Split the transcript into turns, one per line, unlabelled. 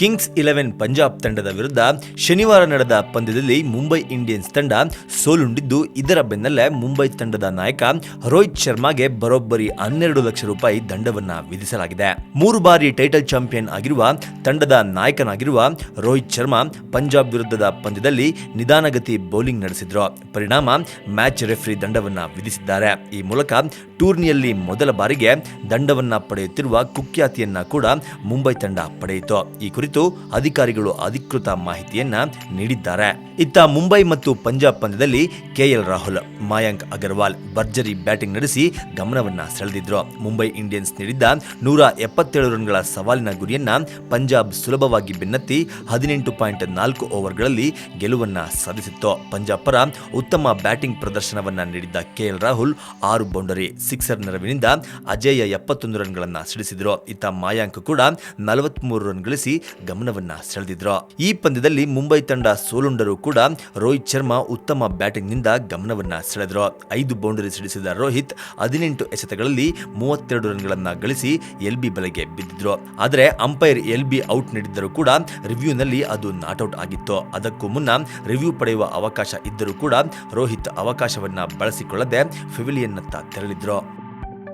Kings Eleven Punjab ತಂಡದ ವಿರುದ್ಧ ಶನಿವಾರ ನಡೆದ ಪಂದ್ಯದಲ್ಲಿ ಮುಂಬೈ ಇಂಡಿಯನ್ಸ್ ತಂಡ ಸೋಲುಂಡಿದ್ದು, ಇದರ ಬೆನ್ನಲ್ಲೇ ಮುಂಬೈ ತಂಡದ ನಾಯಕ ರೋಹಿತ್ ಶರ್ಮಾಗೆ ಬರೋಬ್ಬರಿ ಹನ್ನೆರಡು ಲಕ್ಷ ರೂಪಾಯಿ ದಂಡವನ್ನ ವಿಧಿಸಲಾಗಿದೆ. ಮೂರು ಬಾರಿ ಟೈಟಲ್ ಚಾಂಪಿಯನ್ ಆಗಿರುವ ತಂಡದ ನಾಯಕನಾಗಿರುವ ರೋಹಿತ್ ಶರ್ಮಾ ಪಂಜಾಬ್ ವಿರುದ್ಧದ ಪಂದ್ಯದಲ್ಲಿ ನಿಧಾನಗತಿ ಬೌಲಿಂಗ್ ನಡೆಸಿದ್ರು. ಪರಿಣಾಮ ಮ್ಯಾಚ್ ರೆಫ್ರಿ ದಂಡವನ್ನ ವಿಧಿಸಿದ್ದಾರೆ. ಈ ಮೂಲಕ ಟೂರ್ನಿಯಲ್ಲಿ ಮೊದಲ ಬಾರಿಗೆ ದಂಡವನ್ನ ಪಡೆಯುತ್ತಿರುವ ಕುಖ್ಯಾತಿಯನ್ನ ಕೂಡ ಮುಂಬೈ ತಂಡ ಪಡೆಯಿತು. ಈ ಅಧಿಕಾರಿಗಳು ಅಧಿಕೃತ ಮಾಹಿತಿಯನ್ನ ನೀಡಿದ್ದಾರೆ. ಇತ್ತ ಮುಂಬೈ ಮತ್ತು ಪಂಜಾಬ್ ಪಂದ್ಯದಲ್ಲಿ ಕೆಎಲ್ ರಾಹುಲ್, ಮಾಯಾಂಕ್ ಅಗರ್ವಾಲ್ ಭರ್ಜರಿ ಬ್ಯಾಟಿಂಗ್ ನಡೆಸಿ ಗಮನವನ್ನ ಸೆಳೆದಿದ್ರು. ಮುಂಬೈ ಇಂಡಿಯನ್ಸ್ ನೀಡಿದ್ದ ನೂರ ಎಪ್ಪತ್ತೇಳು ರನ್ಗಳ ಸವಾಲಿನ ಗುರಿಯನ್ನ ಪಂಜಾಬ್ ಸುಲಭವಾಗಿ ಬೆನ್ನತ್ತಿ ಹದಿನೆಂಟು ಪಾಯಿಂಟ್ ನಾಲ್ಕು ಓವರ್ಗಳಲ್ಲಿ ಗೆಲುವನ್ನ ಸಾಧಿಸಿತ್ತು. ಪಂಜಾಬ್ ಪರ ಉತ್ತಮ ಬ್ಯಾಟಿಂಗ್ ಪ್ರದರ್ಶನವನ್ನ ನೀಡಿದ್ದ ಕೆಎಲ್ ರಾಹುಲ್ ಆರು ಬೌಂಡರಿ, ಸಿಕ್ಸರ್ ನೆರವಿನಿಂದ ಅಜೇಯ ಎಪ್ಪತ್ತೊಂದು ರನ್ಗಳನ್ನ ಸಿಡಿಸಿದ್ರು. ಇತ್ತ ಮಾಯಾಂಕ್ ಕೂಡ ನಲವತ್ಮೂರು ರನ್ ಗಳಿಸಿ ಗಮನವನ್ನ ಸೆಳೆದಿದ್ರು. ಈ ಪಂದ್ಯದಲ್ಲಿ ಮುಂಬೈ ತಂಡ ಸೋಲುಂಡರೂ ಕೂಡ ರೋಹಿತ್ ಶರ್ಮಾ ಉತ್ತಮ ಬ್ಯಾಟಿಂಗ್ನಿಂದ ಗಮನವನ್ನ ಸೆಳೆದ್ರು. ಐದು ಬೌಂಡರಿ ಸಿಡಿಸಿದ ರೋಹಿತ್ ಹದಿನೆಂಟು ಎಸೆತಗಳಲ್ಲಿ ಮೂವತ್ತೆರಡು ರನ್ಗಳನ್ನ ಗಳಿಸಿ ಎಲ್ ಬಿ ಬಲೆಗೆ ಬಿದ್ದಿದ್ರು. ಆದರೆ ಅಂಪೈರ್ ಎಲ್ ಬಿ ಔಟ್ ನೀಡಿದ್ದರೂ ಕೂಡ ರಿವ್ಯೂನಲ್ಲಿ ಅದು ನಾಟ್ಔಟ್ ಆಗಿತ್ತು. ಅದಕ್ಕೂ ಮುನ್ನ ರಿವ್ಯೂ ಪಡೆಯುವ ಅವಕಾಶ ಇದ್ದರೂ ಕೂಡ ರೋಹಿತ್ ಅವಕಾಶವನ್ನ ಬಳಸಿಕೊಳ್ಳದೆ ಫೆವಿಲಿಯನ್ನತ್ತ ತೆರಳಿದ್ರು.